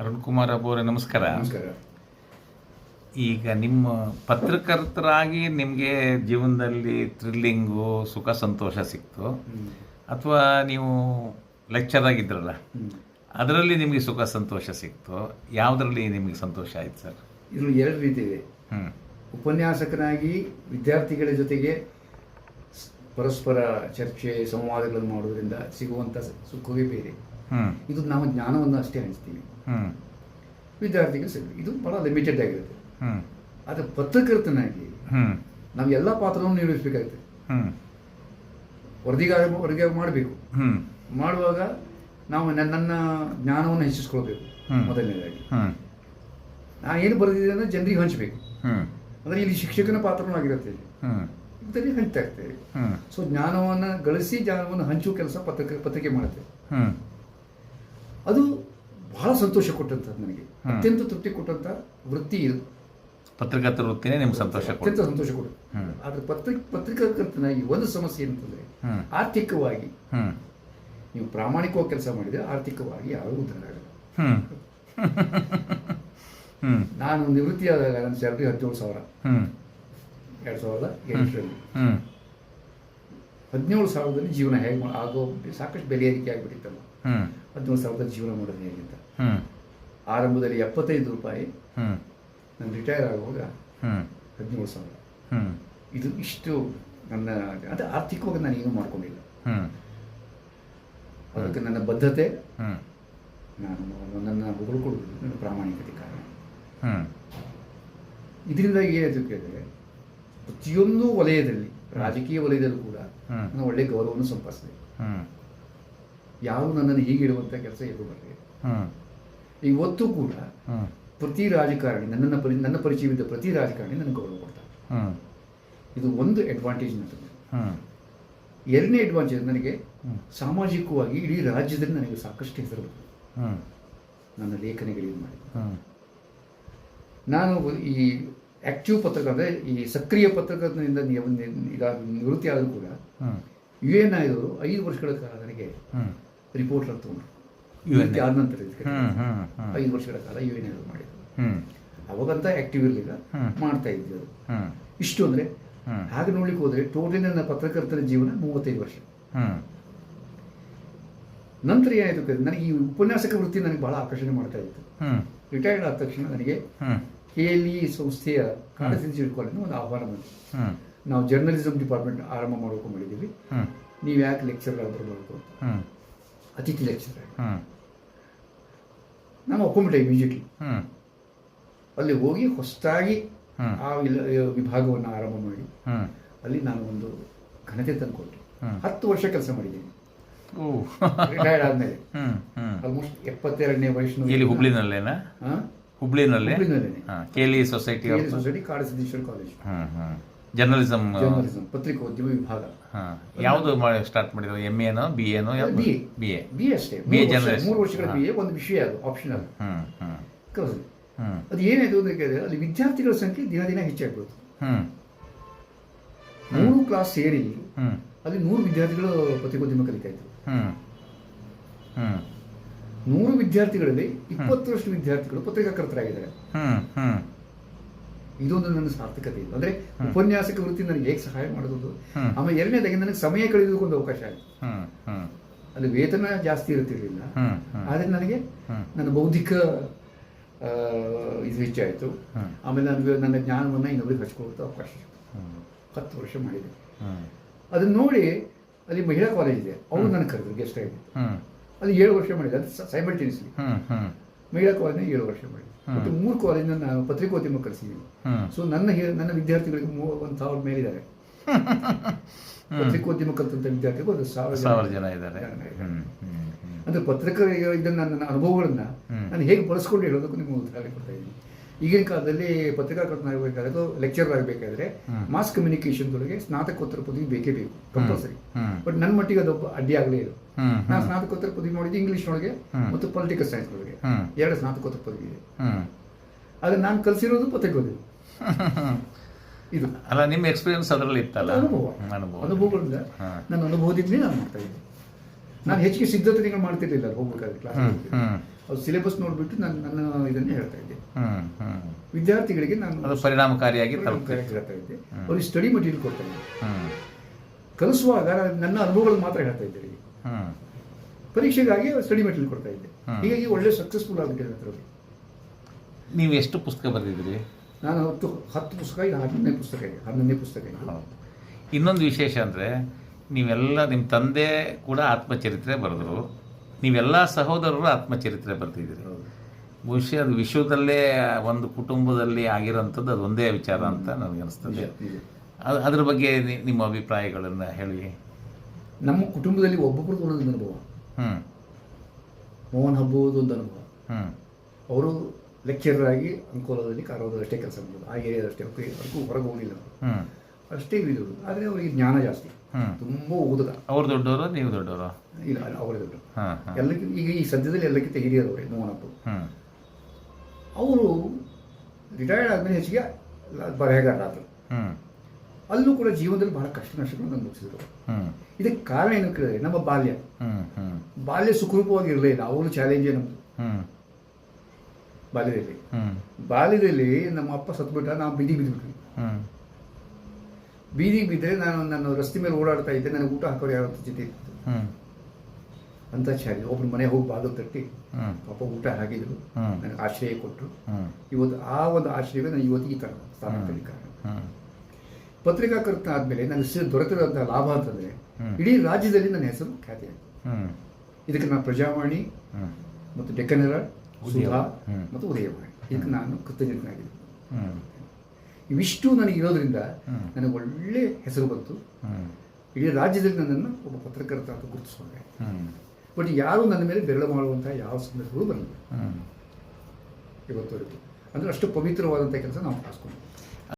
ಅರುಣ್ ಕುಮಾರ್ ಅವರೇ ನಮಸ್ಕಾರ. ನಮಸ್ಕಾರ. ಈಗ ನಿಮ್ಮ ಪತ್ರಕರ್ತರಾಗಿ ನಿಮಗೆ ಜೀವನದಲ್ಲಿ ಥ್ರಿಲ್ಲಿಂಗು ಸುಖ ಸಂತೋಷ ಸಿಕ್ತು. ಅಥವಾ ನೀವು ಲೆಕ್ಚರ್ ಆಗಿದ್ರಲ್ಲ ಅದರಲ್ಲಿ ನಿಮಗೆ ಸುಖ ಸಂತೋಷ ಸಿಕ್ತು. ಯಾವುದರಲ್ಲಿ ನಿಮಗೆ ಸಂತೋಷ ಆಯ್ತು ಸರ್? ಇದ್ರಲ್ಲಿ ಎರಡು ರೀತಿ ಇದೆ. ಹ್ಞೂ ಉಪನ್ಯಾಸಕನಾಗಿ ವಿದ್ಯಾರ್ಥಿಗಳ ಜೊತೆಗೆ ಪರಸ್ಪರ ಚರ್ಚೆ ಸಂವಾದಗಳನ್ನು ಮಾಡೋದ್ರಿಂದ ಸಿಗುವಂಥ ಸುಖವೇ ಬೇರೆ. ಇದು ನಾವು ಜ್ಞಾನವನ್ನು ಅಷ್ಟೇ ಹಂಚ್ತೀವಿ. ವಿದ್ಯಾರ್ಥಿಗಳು ಸರಿ ಇದು ಬಹಳ ಲಿಮಿಟೆಡ್ ಆಗಿರುತ್ತೆ. ಆದರೆ ಪತ್ರಕರ್ತನಾಗಿ ನಾವು ಎಲ್ಲ ಪಾತ್ರವನ್ನು ನಿರ್ವಹಿಸಬೇಕಾಗುತ್ತೆ. ವರದಿಗಾರ ವರದಿಗಾರ ಮಾಡಬೇಕು. ಮಾಡುವಾಗ ನಾವು ನನ್ನ ಜ್ಞಾನವನ್ನು ಹೆಚ್ಚಿಸ್ಕೊಳ್ಬೇಕು. ಮೊದಲನೇದಾಗಿ. ನಾನು ಏನು ಬರೆದಿದ್ದೆ ಅಂದರೆ ಜನರಿಗೆ ಹಂಚಬೇಕು. ಅಂದ್ರೆ ಇಲ್ಲಿ ಶಿಕ್ಷಕನ ಪಾತ್ರನೂ ಆಗಿರುತ್ತೆ ಇದರಲ್ಲಿ ಹಂಚ್ತಾ ಇರ್ತೇವೆ. ಸೊ ಜ್ಞಾನವನ್ನು ಗಳಿಸಿ ಜ್ಞಾನವನ್ನು ಹಂಚುವ ಕೆಲಸ ಪತ್ರಿಕೆ ಪತ್ರಿಕೆ ಮಾಡುತ್ತೆ. ಅದು ಬಹಳ ಸಂತೋಷ ಕೊಟ್ಟಂಥದ್ದು ನನಗೆ. ಅತ್ಯಂತ ತೃಪ್ತಿ ಕೊಟ್ಟಂಥ ವೃತ್ತಿ ಇದು. ಪತ್ರಕರ್ತರ ವೃತ್ತಿನೇ ನಿಮ್ಗೆ ಸಂತೋಷ ಅತ್ಯಂತ ಸಂತೋಷ ಕೊಡುತ್ತೆ. ಹ್ಮ್. ಆದರೆ ಪತ್ರ ಪತ್ರಿಕಾಕರ್ತನಾಗಿ ಒಂದು ಸಮಸ್ಯೆ ಏನಂತಂದರೆ ಆರ್ಥಿಕವಾಗಿ ನೀವು ಪ್ರಾಮಾಣಿಕವಾಗಿ ಕೆಲಸ ಮಾಡಿದರೆ ಆರ್ಥಿಕವಾಗಿ ಯಾರೂ ಉದ್ದಾರ ಆಗಲ್ಲ. ನಾನು ನಿವೃತ್ತಿಯಾದಾಗ ನನ್ನ ಸ್ಯಾಲ್ರಿ ಹದಿನೇಳು ಸಾವಿರ. ಎರಡು ಸಾವಿರದ ಎಂಟರಲ್ಲಿ. ಹದಿನೇಳು ಸಾವಿರದಲ್ಲಿ ಜೀವನ ಹೇಗೆ ಆಗೋ ಸಾಕಷ್ಟು ಬೆಲೆ ಏರಿಕೆ ಆಗಿಬಿಟ್ಟಿತ್ತಲ್ಲ. ಹದಿನೇಳು ಸಾವಿರದ ಜೀವನ ಮಾಡೋದು ಹೇಗಿಂತ ಆರಂಭದಲ್ಲಿ ಎಪ್ಪತ್ತೈದು ರೂಪಾಯಿ ನಾನು ರಿಟೈರ್ ಆಗುವಾಗ ಹದಿನೇಳು ಸಾವಿರ. ಇದು ಇಷ್ಟು ನನ್ನ ಅದು ಆರ್ಥಿಕವಾಗಿ ನಾನು ಏನು ಮಾಡ್ಕೊಂಡಿಲ್ಲ. ಅದಕ್ಕೆ ನನ್ನ ಬದ್ಧತೆ ನಾನು ನನ್ನ ಹೊಗಳ್ಕೊಡುವುದು ನನ್ನ ಪ್ರಾಮಾಣಿಕತೆ ಕಾರಣ. ಇದರಿಂದ ಏನಾಯ್ತು ಕೇಳಿದ್ರೆ ಪ್ರತಿಯೊಂದು ವಲಯದಲ್ಲಿ ರಾಜಕೀಯ ವಲಯದಲ್ಲೂ ಕೂಡ. ನಾನು ಒಳ್ಳೆ ಗೌರವವನ್ನು ಸಂಪಾದಿಸಿದೆ. ಯಾರು ನನ್ನನ್ನು ಹೀಗಿಡುವಂಥ ಕೆಲಸ ಎಲ್ಲೂ ಬರಲಿಲ್ಲ. ಈ ಇವತ್ತು ಕೂಡ ಪ್ರತಿ ರಾಜಕಾರಣಿ ನನ್ನ ಪರಿ ನನ್ನ ಪರಿಚಯವಿದ್ದ ಪ್ರತಿ ರಾಜಕಾರಣಿ ನನಗೆ ಗೌರವ ಕೊಡ್ತಾರೆ ಇದು ಒಂದು ಅಡ್ವಾಂಟೇಜ್ ನನಗೆ ಎರಡನೇ ಅಡ್ವಾಂಟೇಜ್ ನನಗೆ ಸಾಮಾಜಿಕವಾಗಿ ಇಡೀ ರಾಜ್ಯದಲ್ಲಿ ನನಗೆ ಸಾಕಷ್ಟು ಹೆಸರು ಬರ್ತದೆ ನನ್ನ ಲೇಖನಗಳಿಗೆ ಮಾಡಿ ನಾನು ಈ ಆಕ್ಟಿವ್ ಪತ್ರಕರ್ತ ಅಂದರೆ ಈ ಸಕ್ರಿಯ ಪತ್ರಕರ್ತನಿಂದ ನಿವೃತ್ತಿ ಆದರೂ ಕೂಡ ಯು ಎನ್ ಐದವರು ಐದು ವರ್ಷಗಳ ಕಾಲ ನನಗೆ ರಿಪೋರ್ಟರ್ ತಗೊಂಡ್ರು. ಯು ಆದ ನಂತರ ಐದು ವರ್ಷಗಳ ಕಾಲ ಯು ಎನ್ ಐ ಮಾಡಿದ್ರು. ಹ್ಞೂ ಅವಾಗಂತ ಆಕ್ಟಿವ್ ಇರಲಿಲ್ಲ. ಮಾಡ್ತಾ ಇದ್ದೆ ಅದು ಹ್ಞೂ ಇಷ್ಟು ಅಂದ್ರೆ. ಹಾಗೆ ನೋಡ್ಲಿಕ್ಕೆ ಹೋದರೆ ಟೋಟಲಿ ನನ್ನ ಪತ್ರಕರ್ತರ ಜೀವನ ಮೂವತ್ತೈದು ವರ್ಷ. ನಂತರ ಏನಾಯಿತು ನನಗೆ ಈ ಉಪನ್ಯಾಸಕ ವೃತ್ತಿ ನನಗೆ ಬಹಳ ಆಕರ್ಷಣೆ ಮಾಡ್ತಾ ಇತ್ತು. ರಿಟೈರ್ಡ್ ಆದ ತಕ್ಷಣ ನನಗೆ ಕೆ ಎಲ್ ಇ ಸಂಸ್ಥೆಯ ಕಾಲೇಜ್ ಒಂದು ಆಹ್ವಾನ ಬಂತು. ನಾವು ಜರ್ನಲಿಸಮ್ ಡಿಪಾರ್ಟ್ಮೆಂಟ್ ಆರಂಭ ಮಾಡೋಕೆ ಮಾಡಿದ್ದೀವಿ. ಹ್ಞೂ ನೀವು ಯಾಕೆ ಲೆಕ್ಚರ್ ಬರಬೇಕು ಅತಿಥಿ ಲೆಕ್ಚರ್ ನಾನು ಒಪ್ಕೊಂಬಿಟ್ಟೆ ಇಮಿಜಿಯೇಟ್ಲಿ ಅಲ್ಲಿ ಹೋಗಿ ಹೊಸದಾಗಿ. ಆ ವಿಭಾಗವನ್ನು ಆರಂಭ ಮಾಡಿ. ಅಲ್ಲಿ ನಾನು ಒಂದು ಘನತೆ ತಂದುಕೊಟ್ಟೆ. ಹತ್ತು ವರ್ಷ ಕೆಲಸ ಮಾಡಿದ್ದೀನಿ. ರಿಟೈರ್ಡ್ ಆದ್ಮೇಲೆ. ಆಲ್ಮೋಸ್ಟ್ ಎಪ್ಪತ್ತೆರಡನೇ ವಯಸ್ಸು ಎಲ್ಲಿ ಹುಬ್ಳಿನಲ್ಲೇನಾ? ಹುಬ್ಳಿನಲ್ಲೇ? ಹುಬ್ಳಿನಲ್ಲೇನೆ. ಹಾಂ K L E society society Kadasiddeshwara college journalism journalism ಪತ್ರಿಕೋದ್ಯಮ ವಿಭಾಗ. ಹಾ ಯಾವುದು ಸ್ಟಾರ್ಟ್ ಮಾಡಿದ್ರು? ಎಂ ಎನೋ ಬಿ ಎನೋ ಬಿ. ಬಿ ಎ ಬಿ ಅಷ್ಟೇ. BA ಮೂರು ವರ್ಷ- ಮೂರು ವರ್ಷಗಳ. ಬಿ ಎ ಒಂದು ವಿಷಯ ಅದು ಆಪ್ಷನಲ್ ಹ್ಞೂ ಅದು ಏನಾಯ್ತು ಅಂತ ಕೇಳಿದ್ರೆ ಅಲ್ಲಿ ವಿದ್ಯಾರ್ಥಿಗಳ ಸಂಖ್ಯೆ ದಿನ ದಿನ ಹೆಚ್ಚಾಗ್ಬೋದು ಮೂರು ಕ್ಲಾಸ್ ಸೇರಿ ಅಲ್ಲಿ ನೂರು ವಿದ್ಯಾರ್ಥಿಗಳು ಪತ್ರಿಕೋದ್ಯಮ ಕಲಿತಾ ಇದ್ರು. ನೂರು ವಿದ್ಯಾರ್ಥಿಗಳಲ್ಲಿ ಇಪ್ಪತ್ತರಷ್ಟು ವಿದ್ಯಾರ್ಥಿಗಳು ಪತ್ರಿಕಾಕರ್ತರಾಗಿದ್ದಾರೆ ಇದೊಂದು ನನ್ನ ಸಾರ್ಥಕತೆ ಇದೆ. ಅಂದ್ರೆ ಉಪನ್ಯಾಸಕ ವೃತ್ತಿ ನನಗೆ ಹೇಗೆ ಸಹಾಯ ಮಾಡೋದು ಆಮೇಲೆ ಎರಡನೇದಾಗಿ ನನಗೆ ಸಮಯ ಕಳೆಯೋದಕ್ಕೊಂದು ಅವಕಾಶ ಆಯ್ತು. ಅಲ್ಲಿ ವೇತನ ಜಾಸ್ತಿ ಇರುತ್ತಿರಲಿಲ್ಲ. ಹ್ಞೂ ನನಗೆ ನನ್ನ ಬೌದ್ಧಿಕ ಇದು ಹೆಚ್ಚಾಯಿತು. ಆಮೇಲೆ ನನಗೆ ನನ್ನ ಜ್ಞಾನವನ್ನು ಇನ್ನೊಬ್ಬರಿಗೆ ಹಚ್ಕೊಳ್ಳೋದು ಅವಕಾಶ ಹತ್ತು ವರ್ಷ ಮಾಡಿದೆ. ಅದನ್ನ ನೋಡಿ ಅಲ್ಲಿ ಮಹಿಳಾ ಕಾಲೇಜ್ ಇದೆ. ಅವರು ನನಗೆ ಕರೆದ್ರು ಗೆಸ್ಟ್ ಆಗಿದೆ ಅದು ಅಲ್ಲಿ ಏಳು ವರ್ಷ ಮಾಡಿದೆ. ಅದು ಸೈಮಲ್ಟೇನಿಯಸ್ಲಿ ಮಹಿಳಾ ಕಾಲೇಜ್ನ ಏಳು ವರ್ಷ ಮಾಡಿದೆ ಮತ್ತೆ ಮೂರು ಕಾಲೇಜ್ನ ನಾನು ಪತ್ರಿಕೋದ್ಯಮ ಕಲಿಸಿದ್ದೀನಿ ಸೊ ನನ್ನ ನನ್ನ ವಿದ್ಯಾರ್ಥಿಗಳಿಗೆ ಒಂದು ಸಾವಿರ ಮೇಲಿದ್ದಾರೆ. ಪತ್ರಿಕೋದ್ಯಮ ಕಲಿತಂಥ ವಿದ್ಯಾರ್ಥಿಗಳು ಒಂದು ಸಾವಿರ ಜನ ಇದ್ದಾರೆ. ಅಂದ್ರೆ ಇದನ್ನ ನನ್ನ ಅನುಭವಗಳನ್ನ. ನಾನು ಹೇಗೆ ಬಳಸ್ಕೊಂಡು ಹೇಳೋದಕ್ಕೂ ನಿಮ್ಗೆ ಉದಾಹರಣೆ ಕೊಡ್ತಾ ಇದ್ದೀನಿ. ಈಗಿನ ಕಾಲದಲ್ಲಿ ಪತ್ರಿಕಾಕರ್ತನಾಗಬೇಕಾದ್ರೆ ಲೆಕ್ಚರ್ ಆಗಬೇಕಾದ್ರೆ. ಮಾಸ್ ಕಮ್ಯುನಿಕೇಶನ್ ಸ್ನಾತಕೋತ್ತರ ಪದವಿ ಬೇಕೇ ಬೇಕು ಕಂಪಲ್ಸರಿ ಬಟ್ ನನ್ನ ಮಟ್ಟಿಗೆ ಅದೊಬ್ಬ ಅಡ್ಡಿ ಆಗಲೇ ಇಲ್ಲ. ನಾನು ಸ್ನಾತಕೋತ್ತರ ಪದವಿ ಮಾಡಿದ್ದು ಇಂಗ್ಲಿಷ್ ಒಳಗೆ. ಮತ್ತು ಪೊಲಿಟಿಕಲ್ ಸೈನ್ಸ್ ಒಳಗೆ ಎರಡು ಸ್ನಾತಕೋತ್ತರ ಪದವಿ ಇದೆ. ಆದ್ರೆ ನಾನು ಕಲಿಸಿರೋದು ಪತ್ರಿಕೋದಿ ಇದು. ಅಲ್ಲ ನಿಮ್ಮ ಎಕ್ಸ್ಪೀರಿಯನ್ಸ್ ಅದರಲ್ಲಿ ಇತ್ತಲ್ಲ? ಅನುಭವ. ಅನುಭವಗಳಿಂದ. ನನ್ನ ಅನುಭವದಿಂದಲೇ ನಾನು ಮಾಡ್ತಾ ಇದ್ದೆ ನಾನು ಹೆಚ್ಚಿಗೆ ಸಿದ್ಧತೆಗಳು ಮಾಡ್ತಿರ್ಲಿಲ್ಲ ಹೋಗ್ಬೇಕಾದ್ರೆ ಕ್ಲಾಸ್ ಅವ್ರು ಸಿಲೆಬಸ್ ನೋಡ್ಬಿಟ್ಟು ನಾನು ನನ್ನ ಇದನ್ನೇ ಹೇಳ್ತಾ ಇದ್ದೆ. ವಿದ್ಯಾರ್ಥಿಗಳಿಗೆ ನಾನು ಅದು ಪರಿಣಾಮಕಾರಿಯಾಗಿ ಹೇಳ್ತಾ ಇದ್ದೆ. ಅವ್ರಿಗೆ ಸ್ಟಡಿ ಮಟೀರಿಯಲ್ ಕೊಡ್ತಾ ಇದ್ದೆ ಕಲಿಸುವಾಗ ನಾನು ನನ್ನ ಅನುಭವಗಳು ಮಾತ್ರ ಹೇಳ್ತಾ ಇದ್ದೆ. ಪರೀಕ್ಷೆಗಾಗಿ ಸ್ಟಡಿ ಮೆಟೀರಿಯಲ್ ಕೊಡ್ತಾ ಇದ್ದೆ. ಹೀಗಾಗಿ ಒಳ್ಳೆ ಸಕ್ಸಸ್ಫುಲ್ ಆಗಿಬಿಟ್ಟಿದೆ ಅದರಲ್ಲಿ ನೀವು ಎಷ್ಟು ಪುಸ್ತಕ ಬರೆದಿದ್ರಿ ನಾನು ಹತ್ತು ಹತ್ತು ಪುಸ್ತಕ ಇದು ಹನ್ನೊಂದನೇ ಪುಸ್ತಕ ಇದೆ ಹನ್ನೊಂದನೇ ಪುಸ್ತಕ ಇದೆ. ಇನ್ನೊಂದು ವಿಶೇಷ ಅಂದರೆ ನೀವೆಲ್ಲ ನಿಮ್ಮ ತಂದೆ ಕೂಡ ಆತ್ಮಚರಿತ್ರೆ ಬರೆದರು. ನೀವೆಲ್ಲ ಸಹೋದರರು ಆತ್ಮಚರಿತ್ರೆ ಬರೆದಿದ್ದೀರಿ. ಹೌದು. ಬಹುಶಃ ಅದು ವಿಶ್ವದಲ್ಲೇ ಒಂದು ಕುಟುಂಬದಲ್ಲಿ ಆಗಿರೋಂಥದ್ದು ಅದು ಒಂದೇ ವಿಚಾರ ಅಂತ ನನಗೆ ಅನಿಸ್ತದೆ ಅದ್ರ ಬಗ್ಗೆ ನಿಮ್ಮ ಅಭಿಪ್ರಾಯಗಳನ್ನು ಹೇಳಿ. ನಮ್ಮ ಕುಟುಂಬದಲ್ಲಿ ಒಬ್ಬೊಬ್ರದ್ದು ಒಂದೊಂದು ಅನುಭವ. ಮೋಹನ್ ಹಬ್ಬುವುದು ಒಂದು ಅನುಭವ. ಅವರು ಲೆಕ್ಚರರ್ ಆಗಿ ಅಂಕೋಲದಲ್ಲಿ ಕಾರವಾರದಲ್ಲಿ ಅಷ್ಟೇ ಕೆಲಸ ಮಾಡೋದು ಆ ಏರಿಯಾದಷ್ಟೇ ಅದಕ್ಕೂ ಹೊರಗೆ ಹೋಗಲಿಲ್ಲ. ಅಷ್ಟೇ ಇಳಿದವರು ಆದರೆ ಅವರಿಗೆ ಜ್ಞಾನ ಜಾಸ್ತಿ. ತುಂಬ ಓದದ ಅವ್ರು ದೊಡ್ಡವರು ನೀವು ದೊಡ್ಡವರ? ಇಲ್ಲ ಅವರೇ ದೊಡ್ಡ ಎಲ್ಲಕ್ಕಿಂತ ಈಗ ಈ ಸದ್ಯದಲ್ಲಿ ಎಲ್ಲಕ್ಕಿಂತ ಹಿರಿಯರವರೇ ಮೋಹನ್ ಹಬ್ಬ. ಅವರು ರಿಟೈರ್ಡ್ ಆದಮೇಲೆ ಹೆಚ್ಚಿಗೆ ಬರೆಹಗಾರರಾದರು. ಹ್ಮ್. ಅಲ್ಲೂ ಕೂಡ ಜೀವನದಲ್ಲಿ ಬಹಳ ಕಷ್ಟ ನಷ್ಟಗಳನ್ನು ಅನುಭವಿಸಿದ್ರು. ಇದಕ್ಕೆ ಕಾರಣ ಏನು ಕೇಳಿದ್ರೆ ನಮ್ಮ ಬಾಲ್ಯ. ಬಾಲ್ಯ ಸುಖರೂಪವಾಗಿ ಇರಲಿಲ್ಲ ಇಲ್ಲ ಅವರು ಚಾಲೆಂಜ್ ನಮ್ಮದು ಹ್ಞೂ ಬಾಲ್ಯದಲ್ಲಿ. ಬಾಲ್ಯದಲ್ಲಿ ನಮ್ಮ ಅಪ್ಪ ಸತ್ಬಿಟ್ಟ ನಾವು ಬೀದಿ ಬಿದ್ದುಬಿಟ್ವಿ ಹ್ಮ್. ಬೀದಿಗೆ ಬಿದ್ದರೆ ನಾನು ನನ್ನ ರಸ್ತೆ ಮೇಲೆ ಓಡಾಡ್ತಾ ಇದ್ದೆ ನನಗೆ ಊಟ ಹಾಕೋರು ಯಾರ ಜೊತೆ ಇತ್ತು. ಅಂತ ಚಾಲೆಂಜ್ ಒಬ್ರು ಮನೆ ಹೋಗಿ ಬಾಗಿಲು ತಟ್ಟಿ ಹ್ಮ್. ಪಾಪ ಊಟ ಹಾಕಿದ್ರು ಹ್ಮ್. ನನಗೆ ಆಶ್ರಯ ಕೊಟ್ಟರು. ಇವತ್ತು ಆ ಒಂದು ಆಶ್ರಯವೇ ನಾನು ಇವತ್ತಿಗೆ ತರ ಸ್ಥಾನ ಸ್ಥಾನದಲ್ಲಿ ಕಾರಣ ಹ್ಞೂ ಆದ್ಮೇಲೆ ನನಗೆ ಸಿ ದೊರೆತಿರುವಂಥ ಲಾಭ ಅಂತಂದ್ರೆ. ಇಡೀ ರಾಜ್ಯದಲ್ಲಿ ನನ್ನ ಹೆಸರು ಖ್ಯಾತಿ ಆಯ್ತು. ಹ್ಞೂ ಇದಕ್ಕೆ ನಾನು ಪ್ರಜಾವಾಣಿ ಮತ್ತು ಡೆಕ್ಕನ್ ಹೆರಾಲ್ಡ್. ಸುಧಾ. ಮತ್ತು ಉದಯವಾಣಿ. ಇದಕ್ಕೆ ನಾನು ಕೃತಜ್ಞನಾಗಿದ್ದೆ ಹ್ಞೂ ಇವಿಷ್ಟು ನನಗೆ ಇರೋದ್ರಿಂದ ನನಗೆ ಒಳ್ಳೆ ಹೆಸರು ಬಂತು. ಇಡೀ ರಾಜ್ಯದಲ್ಲಿ ನನ್ನನ್ನು ಒಬ್ಬ ಪತ್ರಕರ್ತ ಅಂತ ಗುರುತಿಸ್ಕೊಂಡೆ. ಬಟ್ ಯಾರು ನನ್ನ ಮೇಲೆ ಬೆರಳು ಮಾಡುವಂಥ ಯಾವ ಸಂದರ್ಭಗಳು ಬರಲಿಲ್ಲ. ಇವತ್ತು ಅಂದ್ರೆ ಅಂದರೆ ಅಷ್ಟು ಪವಿತ್ರವಾದಂಥ ಕೆಲಸ ನಾವು ಮಾಡಿಸ್ಕೊಂಡು